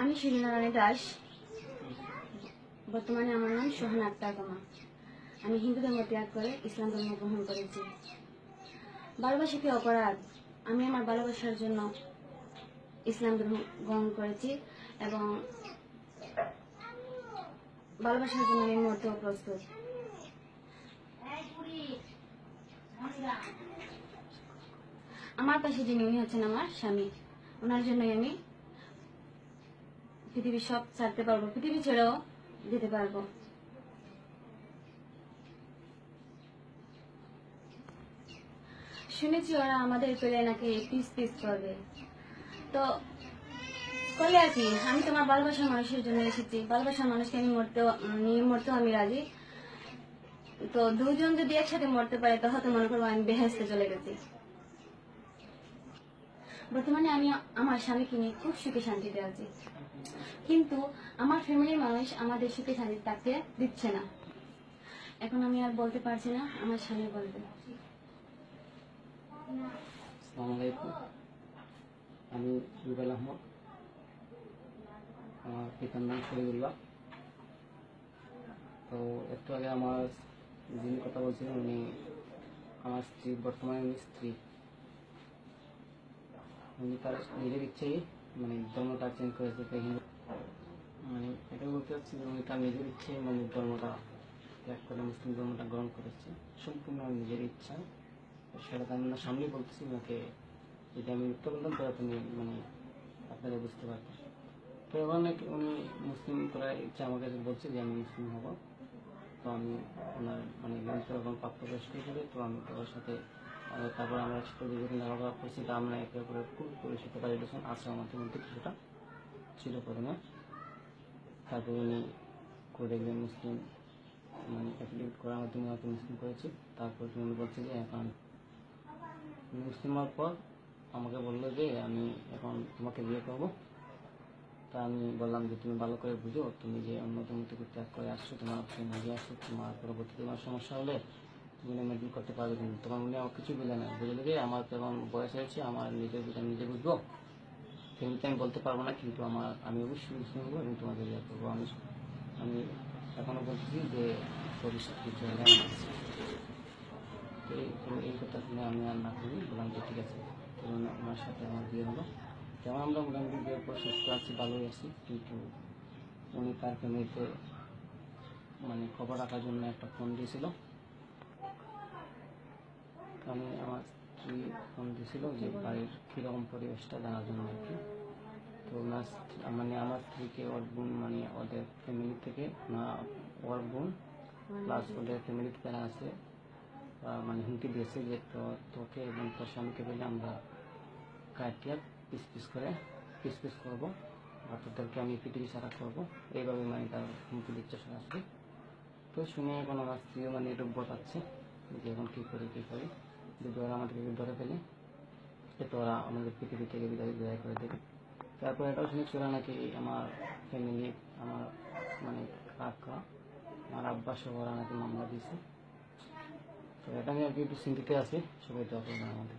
আমি শিবনারায়ণ দাস। বর্তমানে আমার নাম সোহানা আক্তার কমা আমি হিন্দু ধর্ম ত্যাগ করে ইসলাম ধর্ম গ্রহণ করেছি। ভালোবাসা কি অপরাধ। আমি আমার ভালোবাসার জন্য ইসলাম ধর্ম গ্রহণ করেছি এবং ভালোবাসার জন্য আমি মরতেও প্রস্তুত। আমার পাশে যিনি, উনি হচ্ছেন আমার স্বামী। ওনার জন্যই আমি পৃথিবী সব ছাড়তে পারব, পৃথিবী ছেড়েও যেতে পারব। শুনেছি ওরা আমাদের পেলে নাকি পিস পিস করবে। তো করলে আর কি, আমি তোমার ভালোবাসার মানুষের জন্য এসেছি। ভালোবাসার মানুষকে আমি মরতেও মরতেও আমি রাজি। তো দুজন যদি একসাথে মরতে পারে তো মনে করব আমি বেহেস্তে চলে গেছি। বর্তমানে আমি আমার স্বামীকে নিয়ে খুব সুখে শান্তিতে আছি। কিন্তু আমার ফ্যামিলির মানুষ আমাদের সুখে শান্তি তাকে দিচ্ছে না। এখন আমি আর বলতে পারছি না, আমার স্বামী বলবে। আমি রুবেল আহমদ। আমার পিতার নাম শহীদুল্লাহ। তো একটু আগে আমার যিনি কথা বলছিলেন, উনি আমার স্ত্রী, বর্তমানে উনি স্ত্রী। উনি তার নিজের ইচ্ছেই মানে ধর্মটা চেঞ্জ করেছে হিন্দু। মানে এটা বলতে চাচ্ছি যে উনি তার নিজের ইচ্ছে মানে ধর্মটা ত্যাগ করে, মুসলিম ধর্মটা গ্রহণ করেছে। সম্পূর্ণ নিজের ইচ্ছা। তো সেটা তো আমি না সামনেই বলতেছি, ওনাকে যদি আমি উত্তর বলতাম তাহলে তুমি মানে আপনারা বুঝতে পারতেন তো এবার নাকি উনি মুসলিম করার ইচ্ছা আমার কাছে বলছে যে আমি মুসলিম হব। তো আমি ওনার মানে গ্রন্থ এবং প্রাপ্তবয়স্ক হিসেবে তো আমি ওর সাথে তারপর আমরা একসাথে দীর্ঘদিন লেখাপড়া করছি, তা আমরা একে অপরের খুব পরিচিত রিলেশন আছে আমাদের মধ্যে কিছুটা ছিল প্রথমে। তারপর উনি করে দেখলেন মুসলিম মানে অ্যাফিলিয়েট করার মাধ্যমে আমাকে মুসলিম করেছি। তারপর উনি বলছে যে, এখন মুসলিম হওয়ার পর আমাকে বলল যে, আমি এখন তোমাকে বিয়ে করব। তা আমি বললাম যে, তুমি ভালো করে বুঝো, তুমি যে অন্য থেকে ত্যাগ করে আসছো, তোমার ফ্যামিলি আসছো তোমার পরবর্তীতে তোমার সমস্যা হলে মেনটেন করতে পারবে কিন্তু তোমার মনে আমার কিছু বুঝে না? বুঝলে যে আমার তো এখন বয়স হয়েছে, আমার নিজের আমি নিজে বুঝব। ফ্যামিলিতে আমি বলতে পারব না, কিন্তু আমার, আমি অবশ্যই হব এবং তোমাকে বিয়ে করব। আমি আমি এখনও বলছি যে ভবিষ্যৎ কিছু তো এই কথা শুনে আমি আর না করি বললাম যে ঠিক আছে ওনা- ওনার সাথে আমার বিয়ে হলো। যেমন আমরা মোটামুটি বিয়ের পর সুস্থ আছি, ভালোই আছি, কিন্তু উনি তার ফ্যামিলিতে মানে খবর রাখার জন্য একটা ফোন দিয়েছিল। আমি আমার স্ত্রী ফোন দিয়েছিল যে বাড়ির কীরকম পরিবেশটা জানার জন্য আর কি। তো ওনার মানে আমার স্ত্রীকে ওর বোন মানে ওদের ফ্যামিলি থেকে না, ওর বোন প্লাস ওদের ফ্যামিলি থেকে আছে মানে হুমকি দিয়েছে যে তো, তোকে এবং তোর স্বামীকে বলে আমরা কাটিয়া পিস পিস করে পিস পিস করব, বা তোদেরকে আমি পৃথিবী ছাড়া করব। এইভাবে মানে তার হুমকি দিচ্ছে সরাসরি। তো শুনে এখন আমার স্ত্রীও মানে রোগ্য পাচ্ছে যে এখন কী করি কী করি। যদি ওরা আমাদেরকে ধরে ফেলে তো ওরা আমাদের পৃথিবী থেকে বিদায় বিদায় করে দেবে। তারপর এটাও শুনেছি ওরা নাকি আমার ফ্যামিলি আমার মানে কাকা, আমার আব্বা সহ ওরা নাকি মামলা দিয়েছে। তো এটা নিয়ে আর কি একটু চিন্তিত আছি, সবাই তো আমাদের।